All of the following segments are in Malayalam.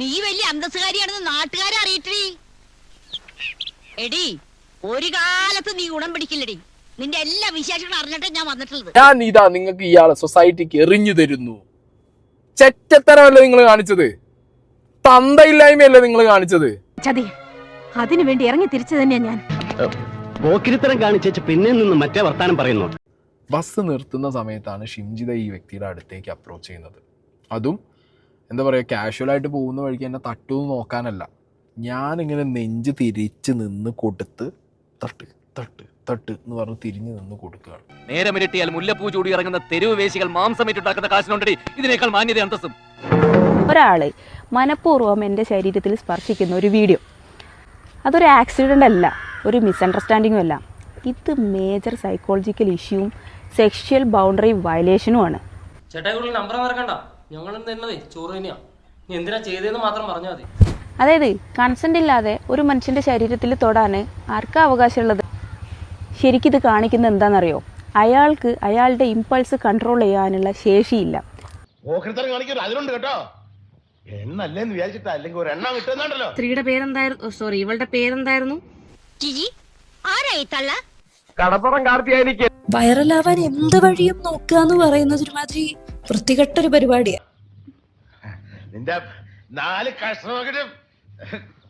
നീ വലിയ അന്തസ്സുകാരിയാണെന്ന് നാട്ടുകാരെ അറിയിട്ടി എടി ഒരു കാലത്ത് നീ ഗുണം പിടിക്കില്ലടി. നിന്റെ എല്ലാ വിശേഷങ്ങളും അറിഞ്ഞിട്ടേ ഞാൻ വന്നിട്ടുള്ളത്. ഞാൻ ഇതാ നിങ്ങൾക്ക് ഇയാളെ സൊസൈറ്റിക്ക് എറിഞ്ഞു തരുന്നു. ചെറ്റത്തരമല്ലേ നിങ്ങൾ കാണിച്ചത്? തന്തയില്ലായ്മയല്ലേ നിങ്ങൾ കാണിച്ചത്? ചതി അതിനു വേണ്ടി ഇറങ്ങി തിരിച്ചു തന്നെയാ ഞാൻ. പോക്കിരിത്തരം കാണിച്ചേച്ച് പിന്നെ നിന്ന് മറ്റേ വർത്താനം പറയുന്നു. ബസ് നിർത്തുന്ന സമയത്താണ് ഷിംജിത ഈ വ്യക്തിയുടെ അടുത്തേക്ക് അപ്രോച്ച് ചെയ്യുന്നത്. അതും എന്താ പറയുക കാഷ്വലായിട്ട് പോകുന്ന വഴിക്ക് എന്നെ തട്ടുമെന്ന് നോക്കാനല്ല. ഞാനിങ്ങനെ നെഞ്ച് തിരിച്ച് നിന്ന് കൊടുത്ത് തട്ട് തട്ട് തട്ട് എന്ന് പറഞ്ഞ് തിരിഞ്ഞ് നിന്ന് കൊടുക്കുകയാണ്. നേരമിരട്ടിയാൽ മുല്ലപ്പൂ ചൂടി ഇറങ്ങുന്ന തെരുവ് വേശികൾ മാംസമേറ്റുണ്ടാക്കുന്ന കാശിനുണ്ടടി. ഇതിനേക്കാൾ മാന്യത അന്തസ്സും ഒരാൾ മനഃപൂർവം എന്റെ ശരീരത്തിൽ സ്പർശിക്കുന്ന ഒരു വീഡിയോ. അതൊരു ആക്സിഡന്റ് അല്ല ഒരു മിസ്അണ്ടർസ്റ്റാൻഡിങ്ങും അല്ല. ഇത് മേജർ സൈക്കോളജിക്കൽ ഇഷ്യൂവും സെക്ഷൽ ബൗണ്ടറി വയലേഷനുമാണ് ചേട്ടാ നമ്പർ മറക്കണ്ട. ഞങ്ങൾ തന്നതേ ചോറ് തന്നെയാ. നീ എന്തിനാ ചെയ്തതെന്ന് മാത്രം പറഞ്ഞാൽ മതി. അതായത് കൺസെന്റ് ഇല്ലാതെ ഒരു മനുഷ്യന്റെ ശരീരത്തിൽ തൊടാൻ ആർക്കാ അവകാശമുള്ളത്? ശരിക്കിത് കാണിക്കുന്നത് എന്താണെന്നറിയോ? അയാൾക്ക് അയാളുടെ ഇമ്പൾസ് കൺട്രോൾ ചെയ്യാനുള്ള ശേഷിയില്ല. സ്ത്രീയുടെ പേരെന്തായിരുന്നു? സോറി ഇവളുടെ പേരെന്തായിരുന്നു? വൈറലാവാൻ എന്ത് വഴിയും നോക്കാന്ന് എന്ന് പറയുന്നത് ഒരുമാതിരി വൃത്തികെട്ടൊരു പരിപാടിയാ. നിന്റെ നാല് കഷ്ണമൊക്കെ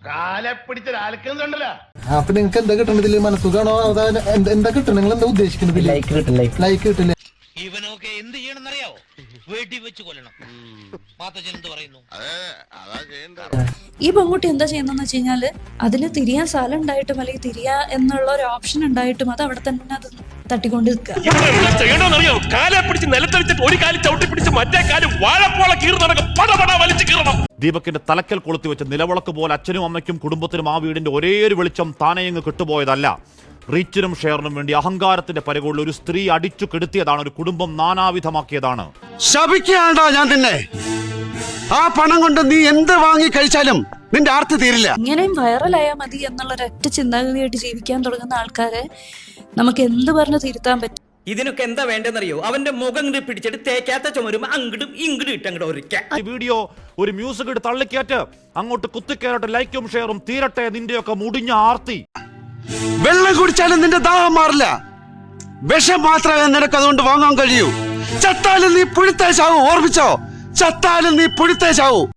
കാലെ പിടിച്ച് അലക്കുന്നുണ്ടല്ലോ അപ്പൊ നിങ്ങൾക്ക് എന്താ കിട്ടണത് മനസ്സുഖാണോ? എന്താ കിട്ടണം നിങ്ങൾ എന്താ ഉദ്ദേശിക്കുന്നത് ലൈക്ക് കിട്ടില്ല. ഇവനൊക്കെ എന്ത് ചെയ്യണം അറിയാവോ വെടി വെച്ച് കൊല്ലണം. പറയുന്നു? ഈ പെൺകുട്ടി എന്താ ചെയ്യുന്നതെന്ന് വെച്ച് കഴിഞ്ഞാൽ അതിന് തിരിയാൻ സ്ഥലം ഉണ്ടായിട്ടും അല്ലെങ്കിൽ തിരിയാ എന്നുള്ള ഒരു ഓപ്ഷൻ ഉണ്ടായിട്ടും അത് അവിടെ തന്നെ അത് തട്ടിക്കൊണ്ട് ദീപക്കിന്റെ തലക്കൽ കൊളുത്തി വെച്ച നിലവിളക്ക് പോലെ അച്ഛനും അമ്മയ്ക്കും കുടുംബത്തിനും ആ വീടിന്റെ ഒരേ ഒരു വെളിച്ചം താനെയങ്ങ് കിട്ടുപോയതല്ല. റീച്ചിനും ഷെയറിനും വേണ്ടി അഹങ്കാരത്തിന്റെ പരകളിൽ ഒരു സ്ത്രീ അടിച്ചു കെടുത്തിയതാണ് ഒരു കുടുംബം നാനാവിധമാക്കിയതാണ്. ശപിക്കാണ്ടാ ഞാൻ നിന്നെ? ആ പണം കൊണ്ട് നീ എന്ത് വാങ്ങി കഴിച്ചാലും നിന്റെ ആർത്തി തീരില്ല. ഇങ്ങനെയും വൈറലായാൽ മതി എന്നുള്ള ഒരൊറ്റ ചിന്താഗതിയായിട്ട് ജീവിക്കാൻ തുടങ്ങുന്ന ആൾക്കാരെ നമുക്ക് എന്ത് പറഞ്ഞു തിരുത്താൻ പറ്റും? ഇതിനൊക്കെ എന്താ വേണ്ടെന്നറിയോ അവന്റെ മുഖം ഇങ്ങോട്ട് പിടിച്ചിട്ട് തേക്കാത്ത ചുമരും അങ്ങടും ഇങ്ങടും ഇട്ടങ്ങോട്ട് ഒരിക്ക ഈ വീഡിയോ ഒരു മ്യൂസിക് ഇട്ട് തള്ളിക്കേറ്റ് അങ്ങോട്ട് കുത്തിക്കയറട്ടെ ലൈക്കും ഷെയറും തീരട്ടെ നിന്റെയൊക്കെ മുടിഞ്ഞ ആർത്തി. വെള്ളം കുടിച്ചാലും നിന്റെ ദാഹം മാറില്ല. വിഷം മാത്രമേ നിനക്ക് അതുകൊണ്ട് വാങ്ങാൻ കഴിയൂ. ചത്താലും നീ പുഴുത്തേശാവും ഓർമ്മിച്ചോ? ചത്താലും നീ പുഴുത്തേ ചാവൂ.